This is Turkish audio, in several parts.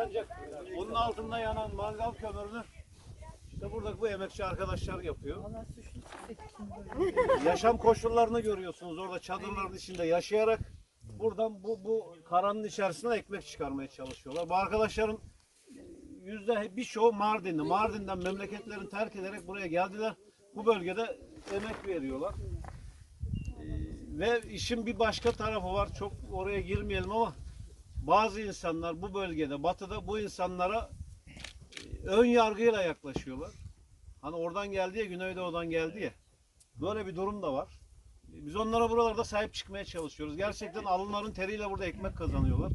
ancak onun altında yanan mangal kömürünü işte buradaki bu emekçi arkadaşlar yapıyor. Yaşam koşullarını görüyorsunuz orada çadırların içinde yaşayarak buradan bu bu karanın içerisine ekmek çıkarmaya çalışıyorlar. Bu arkadaşların yüzde birçoğu Mardinli. Mardin'den memleketlerini terk ederek buraya geldiler. Bu bölgede emek veriyorlar. Ee, Ve işin bir başka tarafı var. Çok oraya girmeyelim ama bazı insanlar bu bölgede, batıda bu insanlara e, ön yargıyla yaklaşıyorlar. Hani oradan geldi ya, Güneydoğu'dan geldi ya. Böyle bir durum da var. Biz onlara buralarda sahip çıkmaya çalışıyoruz. Gerçekten alınların teriyle burada ekmek kazanıyorlar.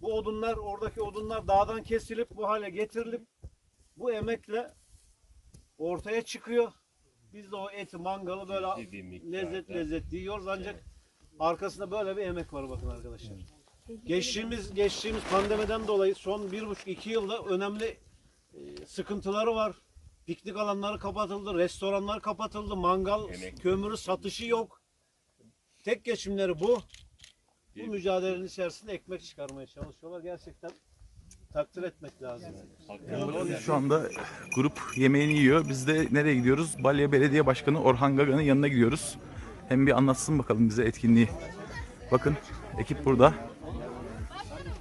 Bu odunlar, oradaki odunlar dağdan kesilip bu hale getirilip bu emekle ortaya çıkıyor. Biz de o eti, mangalı böyle lezzet lezzet yiyoruz ancak arkasında böyle bir emek var bakın arkadaşlar. Geçtiğimiz geçtiğimiz pandemiden dolayı son bir buçuk iki yılda önemli e, sıkıntıları var. Piknik alanları kapatıldı, restoranlar kapatıldı, mangal, kömürü satışı yok. Tek geçimleri bu. Bu mücadelenin içerisinde ekmek çıkarmaya çalışıyorlar. Gerçekten takdir etmek lazım. yani. Şu anda grup yemeğini yiyor. Biz de nereye gidiyoruz? Balya Belediye Başkanı Orhan Gaga'nın yanına gidiyoruz. Hem bir anlatsın bakalım bize etkinliği. Bakın ekip burada.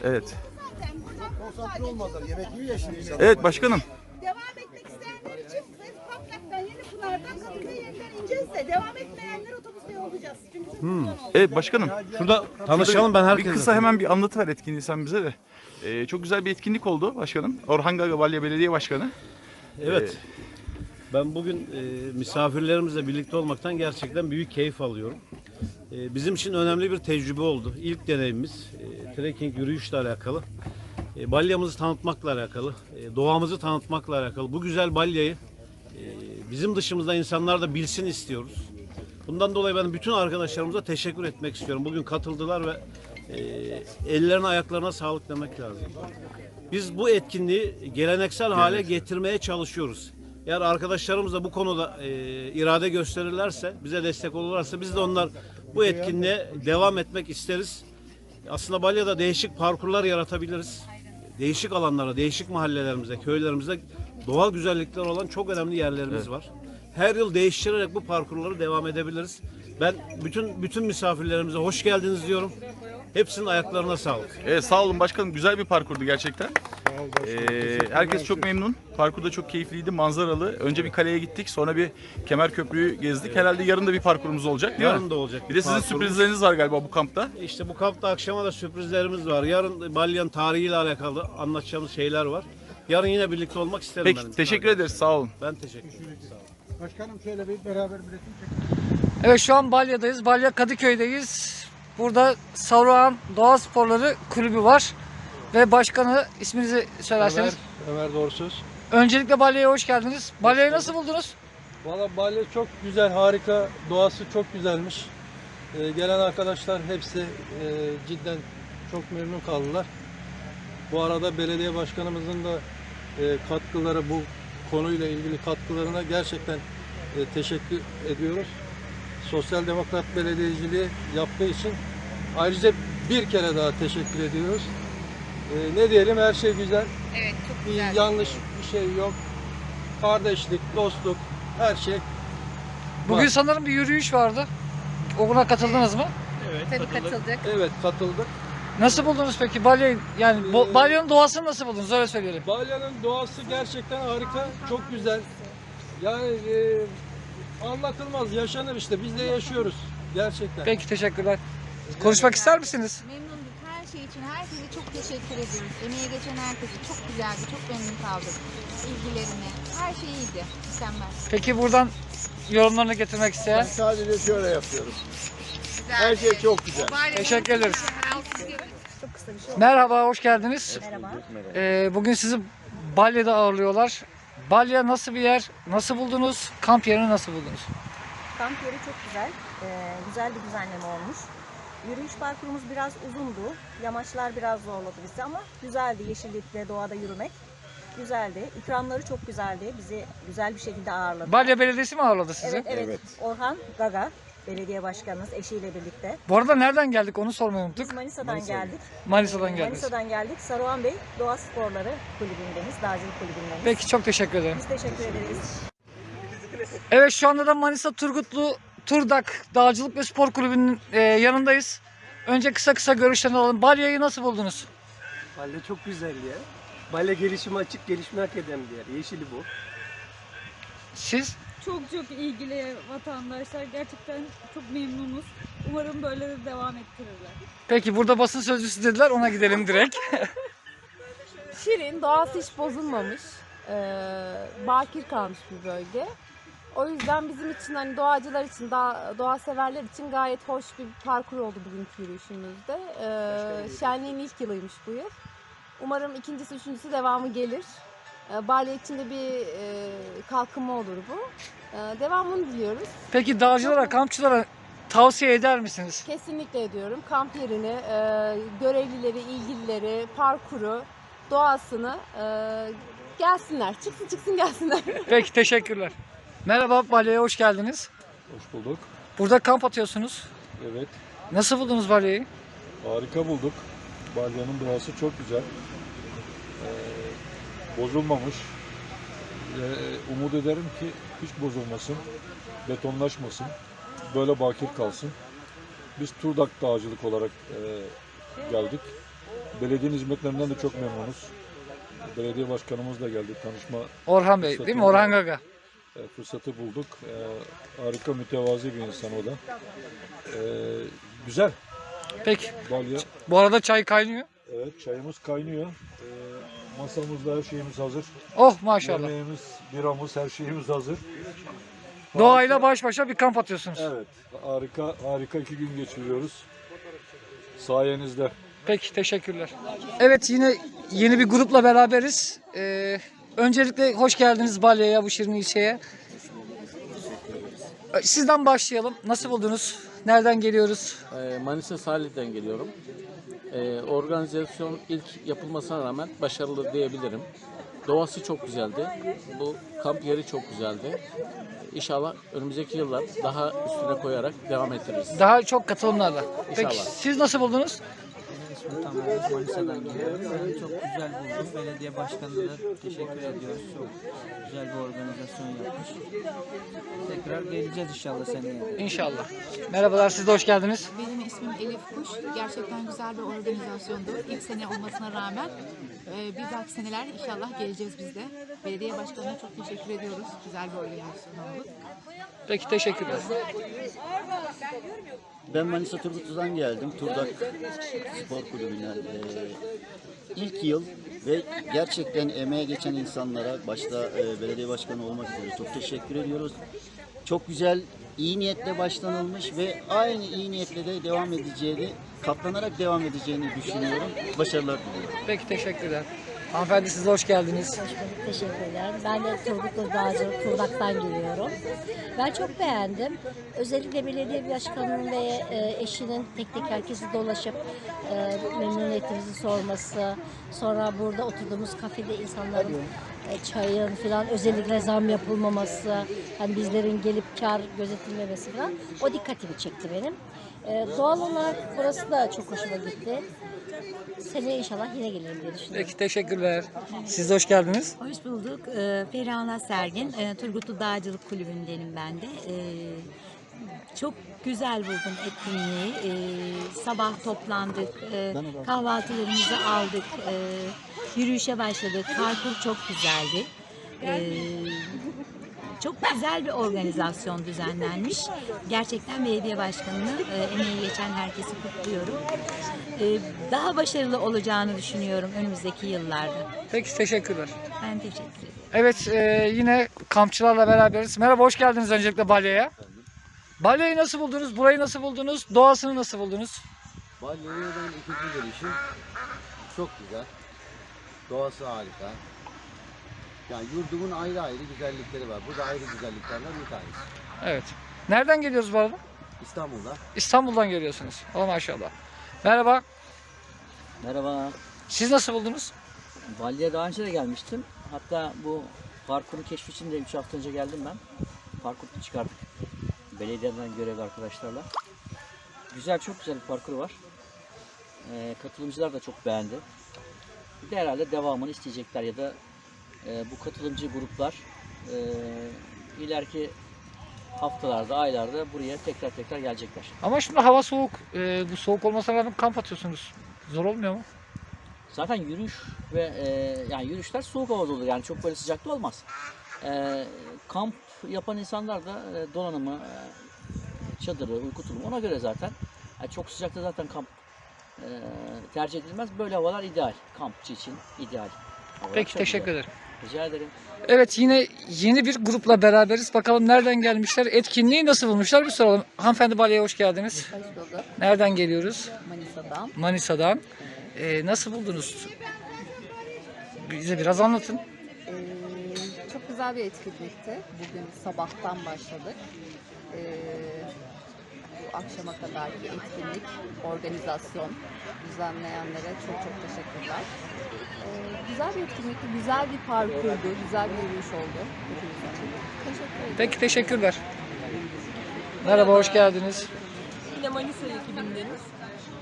Evet. Konsantre olmazlar. Yemek yiyor ya şimdi insan. Evet başkanım. Devam etmek isteyenler için biz Toprak'tan Yeni Pınar'dan Kadıköy yeniden ineceğiz de devam etmeyenler otobüste yollayacağız. Çünkü uzun oldu. Evet başkanım. Şurada tanışalım ben Bir herkese. kısa hemen bir anlatı ver etkinliği sen bize de. Ee, çok güzel bir etkinlik oldu başkanım. Orhan Gaga Balya Belediye Başkanı. Evet. Ben bugün e, misafirlerimizle birlikte olmaktan gerçekten büyük keyif alıyorum. E, bizim için önemli bir tecrübe oldu. İlk deneyimimiz e, trekking yürüyüşle alakalı. E, balyamızı tanıtmakla alakalı, e, doğamızı tanıtmakla alakalı. Bu güzel balyayı e, bizim dışımızda insanlar da bilsin istiyoruz. Bundan dolayı ben bütün arkadaşlarımıza teşekkür etmek istiyorum. Bugün katıldılar ve e, ellerine ayaklarına sağlık demek lazım. Biz bu etkinliği geleneksel hale getirmeye çalışıyoruz. Eğer arkadaşlarımız da bu konuda e, irade gösterirlerse, bize destek olurlarsa biz de onlar bu etkinliğe devam etmek isteriz. Aslında Balya'da değişik parkurlar yaratabiliriz. Değişik alanlara, değişik mahallelerimizde, köylerimizde doğal güzellikler olan çok önemli yerlerimiz var. Her yıl değiştirerek bu parkurları devam edebiliriz. Ben bütün bütün misafirlerimize hoş geldiniz diyorum. Hepsinin ayaklarına sağlık. Evet sağ olun başkanım. Güzel bir parkurdu gerçekten. Ee, herkes çok memnun. Parkur da çok keyifliydi, manzaralı. Önce bir kaleye gittik, sonra bir Kemer Köprü'yü gezdik. Herhalde yarın da bir parkurumuz olacak değil mi? Yarın da olacak Bir de sizin parkurumuz. sürprizleriniz var galiba bu kampta. İşte bu kampta akşama da sürprizlerimiz var. Yarın Balyan tarihiyle alakalı anlatacağımız şeyler var. Yarın yine birlikte olmak isterim Peki ben. teşekkür ederiz sağ olun. Ben teşekkür ederim. Başkanım şöyle bir beraber bir resim çekelim. Evet şu an Balya'dayız. Balya Kadıköy'deyiz. Burada Saruhan Doğa Sporları Kulübü var. Ve başkanı isminizi söylerseniz. Ömer, Ömer Doğrusuz. Öncelikle Balya'ya hoş geldiniz. Balya'yı nasıl buldunuz? Valla Balya çok güzel, harika. Doğası çok güzelmiş. Ee, gelen arkadaşlar hepsi e, cidden çok memnun kaldılar. Bu arada belediye başkanımızın da e, katkıları bu konuyla ilgili katkılarına gerçekten e, teşekkür ediyoruz. Sosyal Demokrat Belediyeciliği yaptığı için ayrıca bir kere daha teşekkür ediyoruz. E, ne diyelim her şey güzel. Evet çok Bir yanlış bir şey yok. Kardeşlik, dostluk, her şey. Bugün Var. sanırım bir yürüyüş vardı. Ona katıldınız mı? Tabii katıldık. Evet katıldık. Nasıl buldunuz peki Balya'yı? Yani Ee, Balya'nın doğasını nasıl buldunuz? Öyle söyleyelim. Balya'nın doğası gerçekten harika, çok güzel. Yani e, anlatılmaz, yaşanır işte. Biz de yaşıyoruz gerçekten. Peki teşekkürler. Konuşmak ister misiniz? Memnunduk. Her şey için herkese çok teşekkür ediyoruz. Emeğe geçen herkese çok güzeldi. Çok memnun kaldık. İlgilerini. Her şey iyiydi. Mükemmel. Peki buradan yorumlarını getirmek isteyen. Sadece şöyle yapıyoruz. Her şey çok güzel. Teşekkür ederiz. Merhaba, hoş geldiniz. Merhaba. Ee, bugün sizi Balya'da ağırlıyorlar. Balya nasıl bir yer? Nasıl buldunuz? Kamp yerini nasıl buldunuz? Kamp yeri çok güzel. Ee, güzel bir düzenleme olmuş. Yürüyüş parkurumuz biraz uzundu. Yamaçlar biraz zorladı bizi ama güzeldi. Yeşillikte, doğada yürümek. Güzeldi. İkramları çok güzeldi. Bizi güzel bir şekilde ağırladı. Balya Belediyesi mi ağırladı sizi? Evet, evet, Evet. Orhan Gaga Belediye başkanımız eşiyle birlikte. Bu arada nereden geldik onu sormayı unuttuk. Biz Manisa'dan geldik. Manisa'dan geldiniz. Manisa'dan geldik. Saruhan Bey Doğa Sporları Kulübü'ndeniz, Dağcılık Kulübü'ndeniz. Peki çok teşekkür ederim. Biz teşekkür ederiz. Evet şu anda da Manisa Turgutlu Turdak Dağcılık ve Spor Kulübü'nün e, yanındayız. Önce kısa kısa görüşlerini alalım. Balya'yı nasıl buldunuz? Balya çok güzel ya. Balya gelişimi açık, gelişme hak eden bir yer. Yeşili bu. Siz? Çok çok ilgili vatandaşlar. Gerçekten çok memnunuz. Umarım böyle de devam ettirirler. Peki burada basın sözcüsü dediler ona gidelim direkt. Şirin, doğası hiç bozulmamış. Ee, bakir kalmış bir bölge. O yüzden bizim için hani doğacılar için, doğa, doğa severler için gayet hoş bir parkur oldu bugünkü yürüyüşümüzde. Ee, şenliğin ilk yılıymış bu yıl. Umarım ikincisi, üçüncüsü devamı gelir. Ee, Balya için de bir e, kalkınma olur bu. Ee, devamını diliyoruz. Peki dağcılara, kampçılara tavsiye eder misiniz? Kesinlikle ediyorum. Kamp yerini, e, görevlileri, ilgilileri, parkuru, doğasını e, gelsinler. Çıksın çıksın gelsinler. Peki teşekkürler. Merhaba Balya'ya hoş geldiniz. Hoş bulduk. Burada kamp atıyorsunuz. Evet, Nasıl buldunuz Balya'yı? harika bulduk. Balya'nın doğası çok güzel. Ee, bozulmamış. Ee, umut ederim ki hiç bozulmasın, betonlaşmasın, böyle bakir kalsın. Biz Turdak Dağcılık olarak e, geldik. Belediyenin hizmetlerinden de çok memnunuz. Belediye başkanımız da geldi, tanışma Orhan Bey değil mi? Orhan Gaga. E, fırsatı bulduk. E, harika mütevazi bir insan o da. E, güzel. Peki. Balya. Bu arada çay kaynıyor. Evet çayımız kaynıyor. Masamızda her şeyimiz hazır. Oh maşallah. Yemeğimiz, biramız, her şeyimiz hazır. Doğayla Harika- baş başa bir kamp atıyorsunuz. Evet. Harika, harika iki gün geçiriyoruz. Sayenizde. Peki teşekkürler. Evet yine yeni bir grupla beraberiz. Ee, öncelikle hoş geldiniz Balya'ya bu şirin ilçeye. Sizden başlayalım. Nasıl buldunuz? Nereden geliyoruz? Ee, Manisa Salih'ten geliyorum. Ee, organizasyon ilk yapılmasına rağmen başarılı diyebilirim. Doğası çok güzeldi. Bu kamp yeri çok güzeldi. İnşallah önümüzdeki yıllar daha üstüne koyarak devam ettiririz. Daha çok katılımlarla. Peki İnşallah. siz nasıl buldunuz? Tamer, Manisa'dan geliyorum. Çok güzel buldum. Belediye başkanına da teşekkür ediyoruz. Çok güzel bir organizasyon yapmış. Tekrar geleceğiz inşallah seneye. İnşallah. Merhabalar siz de hoş geldiniz. Benim ismim Elif Kuş. Gerçekten güzel bir organizasyondu. İlk sene olmasına rağmen e, bir dahaki seneler inşallah geleceğiz biz de. Belediye başkanına çok teşekkür ediyoruz. Güzel bir organizasyon oldu. Peki teşekkürler. Ben Manisa Turgutlu'dan geldim. Turdak Spor Kulübü'nden. Ee, ilk yıl ve gerçekten emeğe geçen insanlara başta e, belediye başkanı olmak üzere çok teşekkür ediyoruz. Çok güzel, iyi niyetle başlanılmış ve aynı iyi niyetle de devam edeceğini, katlanarak devam edeceğini düşünüyorum. Başarılar diliyorum. Peki teşekkürler. Hanımefendi siz hoş geldiniz. Teşekkürler. Ben de Turgutlu Dağcı Turdak'tan geliyorum. Ben çok beğendim. Özellikle belediye başkanının ve e, eşinin tek tek herkesi dolaşıp e, memnuniyetimizi sorması, sonra burada oturduğumuz kafede insanların e, çayın falan özellikle zam yapılmaması, hani bizlerin gelip kar gözetilmemesi falan o dikkatimi çekti benim. Doğal olarak burası da çok hoşuma gitti. Seneye inşallah yine gelirim diye düşünüyorum. Peki teşekkürler. Siz de hoş geldiniz. Hoş bulduk. Ee, Perihan Sergin, e, Turgutlu Dağcılık Kulübü'ndenim ben de. Ee, çok güzel buldum etkinliği. Ee, sabah toplandık, e, kahvaltılarımızı aldık, e, yürüyüşe başladık. Parkur çok güzeldi. Ee, çok güzel bir organizasyon düzenlenmiş. Gerçekten belediye başkanını, e, emeği geçen herkesi kutluyorum. Ee, daha başarılı olacağını düşünüyorum önümüzdeki yıllarda. Peki teşekkürler. Ben teşekkür ederim. Evet e, yine kampçılarla beraberiz. Merhaba hoş geldiniz öncelikle Balya'ya. Balya'yı nasıl buldunuz? Burayı nasıl buldunuz? Doğasını nasıl buldunuz? Balya'ya ben ikinci gelişim. Çok güzel. Doğası harika. Yani yurdumun ayrı ayrı güzellikleri var. Burada ayrı güzelliklerden bir tanesi. Evet. Nereden geliyoruz bu arada? İstanbul'da. İstanbul'dan geliyorsunuz. Oh maşallah. Merhaba. Merhaba. Siz nasıl buldunuz? Balya daha önce de gelmiştim. Hatta bu parkurun keşfi için de 3 hafta önce geldim ben. Parkur çıkardık. belediyeden görevli arkadaşlarla. Güzel, çok güzel bir parkur var. Ee, katılımcılar da çok beğendi. Bir de herhalde devamını isteyecekler ya da e, bu katılımcı gruplar e, ileriki haftalarda, aylarda buraya tekrar tekrar gelecekler. Ama şimdi hava soğuk. Ee, bu soğuk olmasına rağmen kamp atıyorsunuz. Zor olmuyor mu? Zaten yürüyüş ve e, yani yürüyüşler soğuk havada olur yani çok böyle sıcakta olmaz. E, kamp yapan insanlar da e, donanımı, e, çadırı, uyku tulumu ona göre zaten. Yani çok sıcakta zaten kamp e, tercih edilmez. Böyle havalar ideal. Kampçı için ideal. Havalar Peki teşekkür güzel. ederim. Rica ederim. Evet yine yeni bir grupla beraberiz. Bakalım nereden gelmişler? Etkinliği nasıl bulmuşlar? Bir soralım. Hanımefendi Balya'ya hoş geldiniz. Hoş bulduk. Nereden geliyoruz? Manisa'dan. Manisa'dan. Ee, nasıl buldunuz? Bize biraz anlatın. Ee, çok güzel bir etkinlikti. Bugün sabahtan başladık. Ee, bu akşama kadarki etkinlik, organizasyon, düzenleyenlere çok çok teşekkürler. Ee, güzel bir etkinlikti, güzel bir parkurdu, güzel bir yürüyüş oldu. Teşekkür ederim. Peki teşekkürler. Merhaba hoş geldiniz. Yine Manisa ekibindeniz.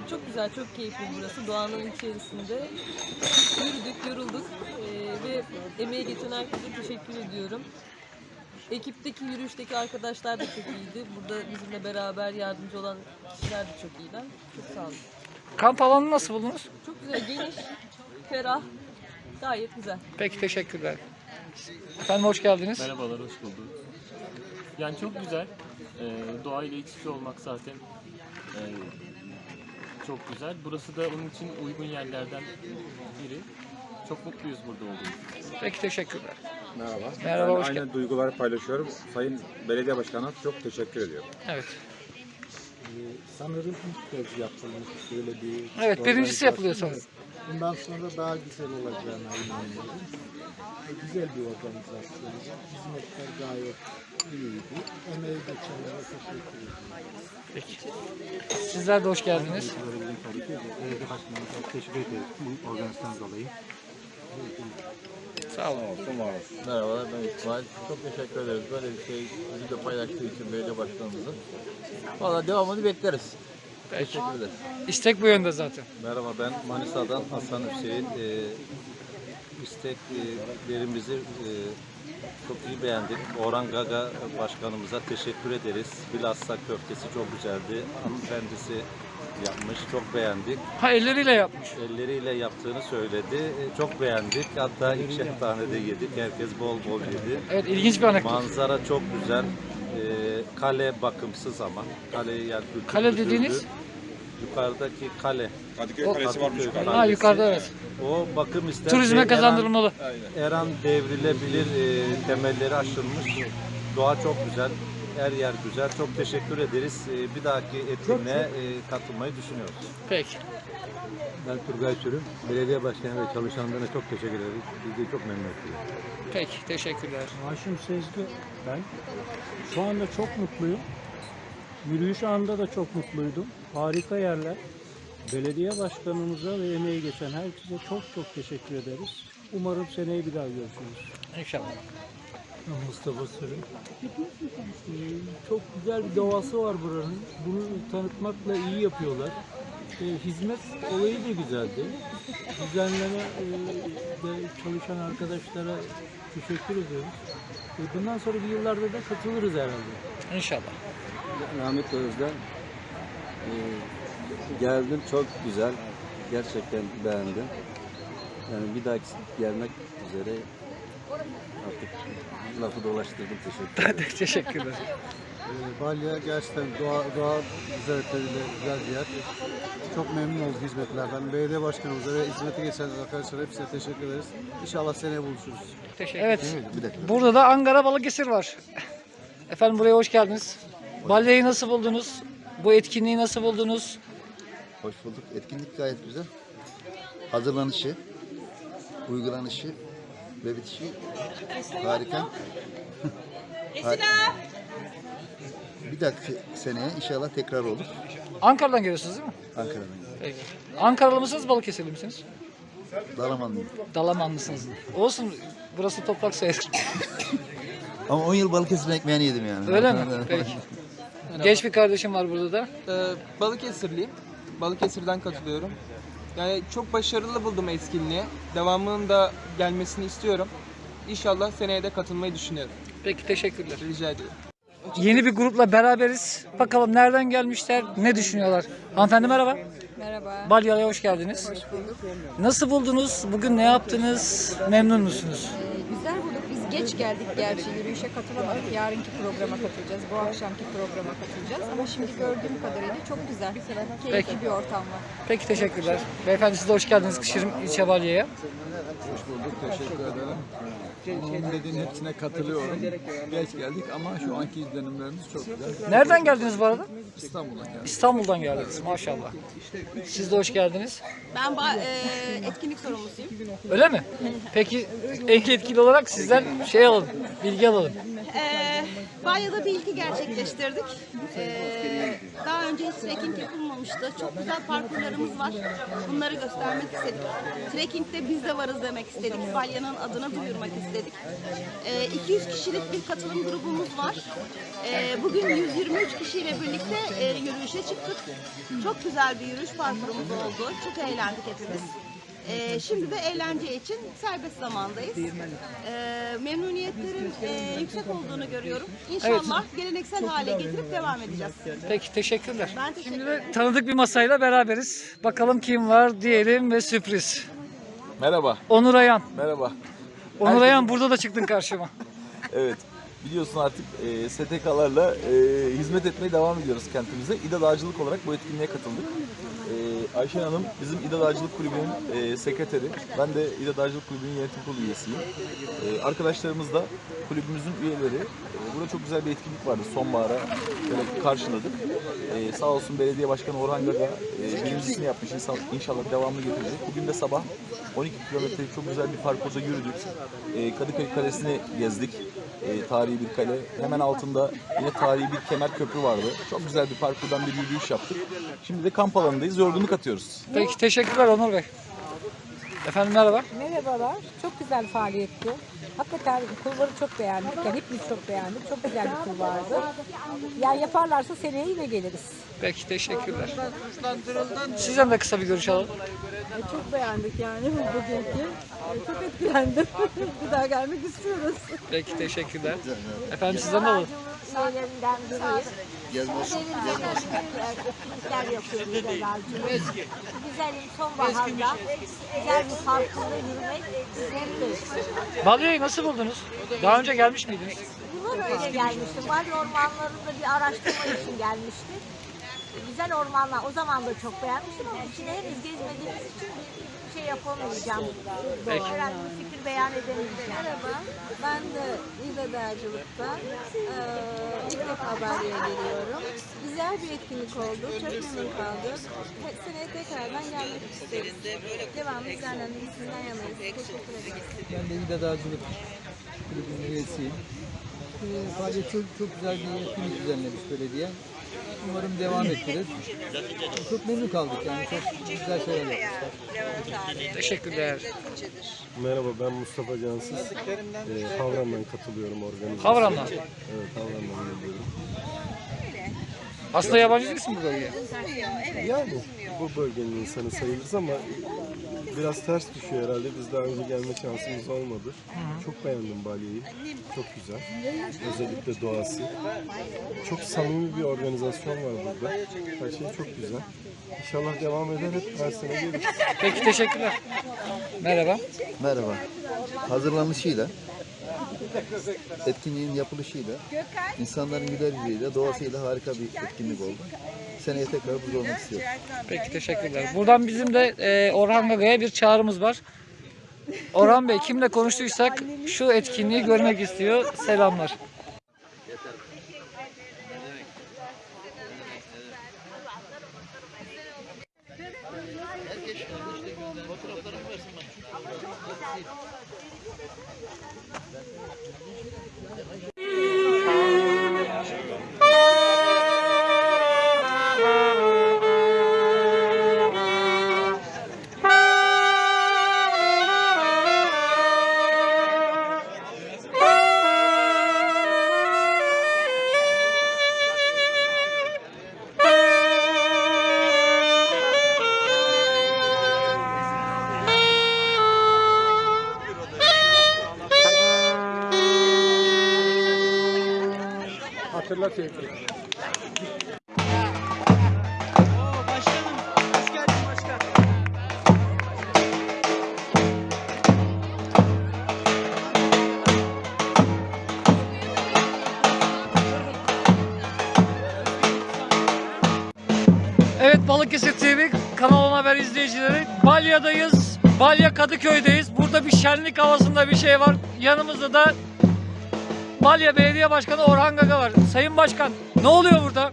Çok güzel, çok keyifli burası. Doğanın içerisinde. Yürüdük, yorulduk Ee, ve emeği geçen herkese teşekkür ediyorum. Ekipteki yürüyüşteki arkadaşlar da çok iyiydi. Burada bizimle beraber yardımcı olan kişiler de çok iyiler. Çok sağ olun. Kamp alanını nasıl buldunuz? Çok güzel, geniş, ferah, gayet güzel. Peki teşekkürler. Efendim hoş geldiniz. Merhabalar, hoş bulduk. Yani çok güzel. Ee, doğayla iç içe olmak zaten e, çok güzel. Burası da onun için uygun yerlerden biri. Çok mutluyuz burada olduğumuz için. Peki teşekkürler. Merhaba. Merhaba, ben hoş aynı duyguları paylaşıyorum. Sayın Belediye Başkanı çok teşekkür ediyorum. Evet. sanırım ilk kez yapılmış böyle bir Evet, birincisi yapılıyor organizasyon. Bundan sonra daha güzel olacağına inanıyorum. E, Güzel bir organizasyon. Hizmetler gayet iyiydi. Emeği geçenlere teşekkür ediyorum. Peki. Sizler de hoş geldiniz. Tabii ki belediye başkanımıza çok teşekkür ederiz bu organizasyon dolayı. Sağ olun. Merhabalar ben İsmail. Çok teşekkür ederiz. Böyle bir şey bizimle paylaştığı için belediye başkanımızın. Valla devamını bekleriz. Peki. Teşekkür ederiz. İstek bu yönde zaten. Merhaba ben Manisa'dan Hasan Hüseyin. Ee, isteklerimizi e, çok iyi beğendik. Orhan Gaga başkanımıza teşekkür ederiz. Bilhassa köftesi çok güzeldi. Hanımefendisi yapmış. Çok beğendik. Ha elleriyle yapmış. Elleriyle yaptığını söyledi. Ee, Çok beğendik. Hatta ikişer tane de yedik. Herkes bol bol yedi. Evet, ilginç bir anekdot. Manzara çok güzel. Ee, kale bakımsız ama. Kale yani kültür Kale dediğiniz? Yukarıdaki kale. Kadıköy Kalesi varmış yukarıda. Ha, yukarıda evet. O bakım ister. Turizme ve her an- kazandırılmalı. Her an devrilebilir. e, temelleri aşılmış. Doğa çok güzel. Her yer güzel. Çok teşekkür ederiz. E, bir dahaki etkinliğe e, katılmayı düşünüyoruz. Peki. Ben Turgay Sürüm. Belediye başkanı ve çalışanlarına çok teşekkür ederiz. Biz de çok memnun ettik. Peki teşekkürler. Haşim Sezgi ben. Şu anda çok mutluyum. Yürüyüş anında da çok mutluydum. Harika yerler. Belediye başkanımıza ve emeği geçen herkese çok çok teşekkür ederiz. Umarım seneye bir daha görüşürüz. İnşallah. Mustafa Sürün. Ee, Çok güzel bir doğası var buranın. Bunu tanıtmakla iyi yapıyorlar. Ee, hizmet olayı da güzeldi. Düzenleme e, de çalışan arkadaşlara teşekkür ediyoruz. E, Bundan sonra bir yıllarda da katılırız herhalde. İnşallah. Rahmet Özden. Ee, geldim çok güzel. Gerçekten beğendim. Yani bir dahaki gelmek üzere artık lafı dolaştırdım. Teşekkür ederim. Teşekkürler. Ee, Balya gerçekten doğa, doğa güzellikleriyle güzel bir yer. Çok memnun olduk hizmetlerden. Belediye başkanımıza ve hizmete geçen arkadaşlara hepsine teşekkür ederiz. İnşallah seneye buluşuruz. Teşekkür Evet. Bir dakika. Burada da Ankara Balıkesir var. Efendim buraya hoş geldiniz. Balyayı nasıl buldunuz? Bu etkinliği nasıl buldunuz? Hoş bulduk. Etkinlik gayet güzel. Hazırlanışı, uygulanışı ve bitişi harika. Har- Bir dahaki seneye inşallah tekrar olur. Ankara'dan geliyorsunuz değil mi? Ankara'dan. Peki. Ankaralı mısınız, Balıkesirli misiniz? Dalamanlıyım. Dalamanlısınız. Olsun, burası toprak sayılır. Ama 10 yıl Balıkesir'in ekmeğini yedim yani. Öyle mi? Peki. Genç bir kardeşim var burada da. Ee, Balıkesirliyim. Balıkesir'den katılıyorum. Yani çok başarılı buldum etkinliği. Devamının da gelmesini istiyorum. İnşallah seneye de katılmayı düşünüyorum. Peki teşekkürler. Rica ederim. Yeni bir grupla beraberiz. Bakalım nereden gelmişler, ne düşünüyorlar? Hanımefendi merhaba. Merhaba. Balyalı'ya hoş geldiniz. Hoş bulduk. Nasıl buldunuz? Bugün ne yaptınız? Memnun musunuz? Ee, güzel bulduk. Biz geç geldik gerçi. Yürüyüşe katılamadık. Yarınki programa katılacağız. Bu akşamki programa katılacağız. Ama şimdi gördüğüm kadarıyla çok güzel. Keyifli Peki. bir ortam var. Peki teşekkürler. Beyefendi siz de hoş geldiniz Kışırım İlçe Balya'ya. Hoş bulduk, teşekkür ederim. Onun dediğin hepsine katılıyorum. Geç geldik ama şu anki izlenimlerimiz çok güzel. Nereden geldiniz bu arada? İstanbul'dan geldik. İstanbul'dan geldiniz maşallah. Siz de hoş geldiniz. Ben ba- e, etkinlik sorumlusuyum. Öyle mi? Peki en etkili olarak sizden şey alalım, bilgi alalım. E, Balya'da bir ilki gerçekleştirdik. E, daha önce hiç trekking yapılmamıştı. Çok güzel parkurlarımız var. Bunları göstermek istedik. Trekking'de biz de varız demek istedik. Balya'nın adını duyurmak istedik. E, 200 kişilik bir katılım grubumuz var. E, bugün 123 kişiyle birlikte e, yürüyüşe çıktık. Çok güzel bir yürüyüş parkurumuz oldu. Çok eğlendik hepimiz. Ee, şimdi de eğlence için serbest zamandayız. Ee, memnuniyetlerin e, yüksek olduğunu görüyorum. İnşallah geleneksel hale getirip devam edeceğiz. Peki teşekkürler. Ben teşekkür ederim. Tanıdık bir masayla beraberiz. Bakalım kim var diyelim ve sürpriz. Merhaba. Onur Ayan. Merhaba. Onur Ayan burada da çıktın karşıma. Evet. Biliyorsun artık e, STK'larla e, hizmet etmeye devam ediyoruz kentimize. İda Dağcılık olarak bu etkinliğe katıldık. E, Ayşen Hanım bizim İda Dağcılık Kulübü'nün e, sekreteri. Ben de İda Dağcılık Kulübü'nün yönetim kurulu üyesiyim. E, arkadaşlarımız da kulübümüzün üyeleri. E, burada çok güzel bir etkinlik vardı. Sonbahara böyle karşıladık. E, sağ olsun belediye başkanı Orhan Gaga e, birincisini yapmış. İnşallah, devamını getirecek. Bugün de sabah 12 kilometrelik çok güzel bir parkurda yürüdük. E, Kadıköy Kalesi'ni gezdik. E, tarihi bir kale. Hemen altında yine tarihi bir kemer köprü vardı. Çok güzel bir parkurdan bir yürüyüş yaptık. Şimdi de kamp alanındayız. Yorgunluk atıyoruz. Peki teşekkürler Onur Bey. Efendim merhaba. Merhabalar. Çok güzel faaliyetti. Hakikaten kulvarı çok beğendik. Yani hepimiz çok beğendik. Çok güzel bir kul vardı. Yani yaparlarsa seneye yine geliriz. Peki teşekkürler. Sizden de kısa bir görüş alalım. Çok beğendik yani bugünkü. Çok etkilendim. bir daha gelmek istiyoruz. Peki teşekkürler. Efendim sizden de alalım. Şeylerinden biriyiz. Gezmez. etkinlikler yapıyoruz Güzel Güzel sonbaharda güzel bir parkurda yürümek zevkli. Balya'yı nasıl buldunuz? Daha önce gelmiş miydiniz? Yıllar önce gelmiştim. Bali ormanlarında bir araştırma için gelmiştim. Güzel ormanlar. O zaman da çok beğenmiştim ama içine henüz gezmediğimiz için bir şey yapamayacağım. Peki. Herhangi bir fikir beyan edemeyeceğim. Merhaba, ben de İza Dağcılık'ta eee, ilk defa Balya'ya geliyorum. Güzel bir etkinlik oldu, çok memnun kaldık. Seneye tekrardan gelmek isteriz. Devamlı düzenlenmesi sizden yanayız. Teşekkür ederim. Ben de İda Dağcılık Kulübü'nün üyesiyim. Ee, Faaliyet çok, çok güzel bir etkinlik düzenlemiş belediye. Umarım devam ettirir. Çok memnun kaldık yani çok güzel şeyler yapmışlar. Teşekkürler. Merhaba ben Mustafa Cansız. Ee, Havran'dan katılıyorum organizasyona. Havran'dan? Evet Havran'dan geliyorum. Aslında yabancı değilsin bu bölgeye. Yani bu bölgenin insanı sayılırız ama biraz ters düşüyor herhalde. Biz daha önce gelme şansımız olmadı. Çok beğendim Balya'yı. Çok güzel. Özellikle doğası. Çok samimi bir organizasyon var burada. Her şey çok güzel. İnşallah devam eder hep her sene geliriz. Peki teşekkürler. Merhaba. Merhaba. Hazırlanışıyla, etkinliğin yapılışıyla, insanların güler yüzüyle, doğasıyla harika bir etkinlik oldu. Seneye tekrar burada olmak istiyorum. Peki teşekkürler. Buradan bizim de e, Orhan Gaga'ya bir çağrımız var. Orhan Bey kimle konuştuysak şu etkinliği görmek istiyor. Selamlar. Evet Balıkesir TV kanalına haber izleyicileri. Balya'dayız. Balya Kadıköy'deyiz. Burada bir şenlik havasında bir şey var. Yanımızda da Balya Belediye Başkanı Orhan Gaga var. Sayın Başkan ne oluyor burada?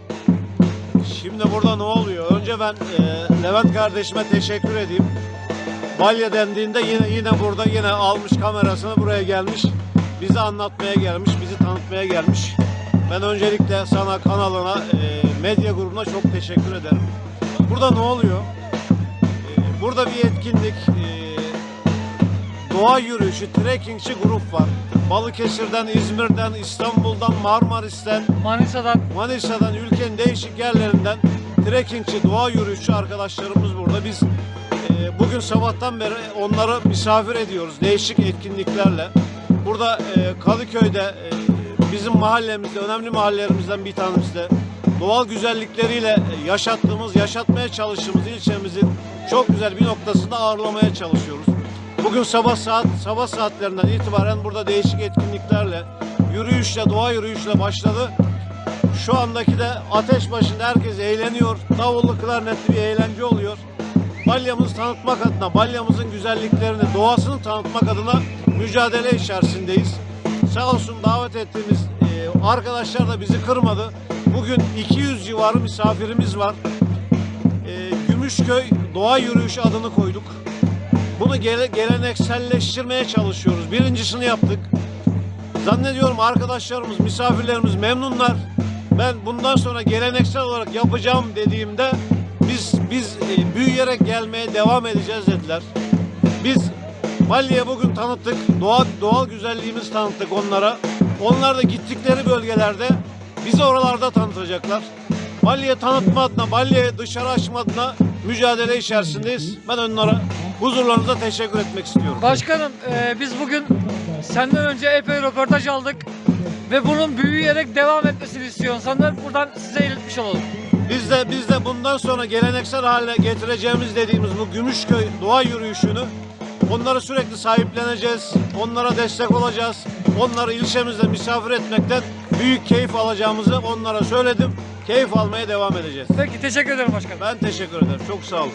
Şimdi burada ne oluyor? Önce ben e, Levent kardeşime teşekkür edeyim. Balya dendiğinde yine yine burada yine almış kamerasını buraya gelmiş. Bizi anlatmaya gelmiş, bizi tanıtmaya gelmiş. Ben öncelikle sana kanalına, e, medya grubuna çok teşekkür ederim. Burada ne oluyor? E, burada bir etkinlik, e, doğa yürüyüşü, trekkingçi grup var. Balıkesir'den, İzmir'den, İstanbul'dan, Marmaris'ten, Manisa'dan, Manisa'dan, ülkenin değişik yerlerinden trekkingçi, doğa yürüyüşçü arkadaşlarımız burada. Biz e, bugün sabahtan beri onları misafir ediyoruz değişik etkinliklerle. Burada e, Kadıköy'de e, bizim mahallemizde, önemli mahallelerimizden bir tanemizde doğal güzellikleriyle e, yaşattığımız, yaşatmaya çalıştığımız ilçemizin çok güzel bir noktasında ağırlamaya çalışıyoruz. Bugün sabah saat sabah saatlerinden itibaren burada değişik etkinliklerle, yürüyüşle, doğa yürüyüşle başladı. Şu andaki de ateş başında herkes eğleniyor. Davullu klarnetli bir eğlence oluyor. Balyamızı tanıtmak adına, balyamızın güzelliklerini, doğasını tanıtmak adına mücadele içerisindeyiz. Sağ olsun davet ettiğimiz e, arkadaşlar da bizi kırmadı. Bugün 200 civarı misafirimiz var. E, Gümüşköy Doğa Yürüyüşü adını koyduk. Bunu gele, gelenekselleştirmeye çalışıyoruz. Birincisini yaptık. Zannediyorum arkadaşlarımız, misafirlerimiz memnunlar. Ben bundan sonra geleneksel olarak yapacağım dediğimde biz biz e, büyüyerek gelmeye devam edeceğiz dediler. Biz Bali'ye bugün tanıttık. Doğa, doğal güzelliğimizi tanıttık onlara. Onlar da gittikleri bölgelerde bizi oralarda tanıtacaklar. Bali'ye tanıtma adına, Bali'ye dışarı açma adına mücadele içerisindeyiz. Ben onlara huzurlarınıza teşekkür etmek istiyorum. Başkanım e, biz bugün senden önce epey röportaj aldık ve bunun büyüyerek devam etmesini istiyorsun. Senden buradan size iletmiş olalım. Biz de biz de bundan sonra geleneksel hale getireceğimiz dediğimiz bu Gümüşköy doğa yürüyüşünü onları sürekli sahipleneceğiz. Onlara destek olacağız. Onları ilçemizde misafir etmekten büyük keyif alacağımızı onlara söyledim. Keyif almaya devam edeceğiz. Peki teşekkür ederim başkanım. Ben teşekkür ederim. Çok sağ olun.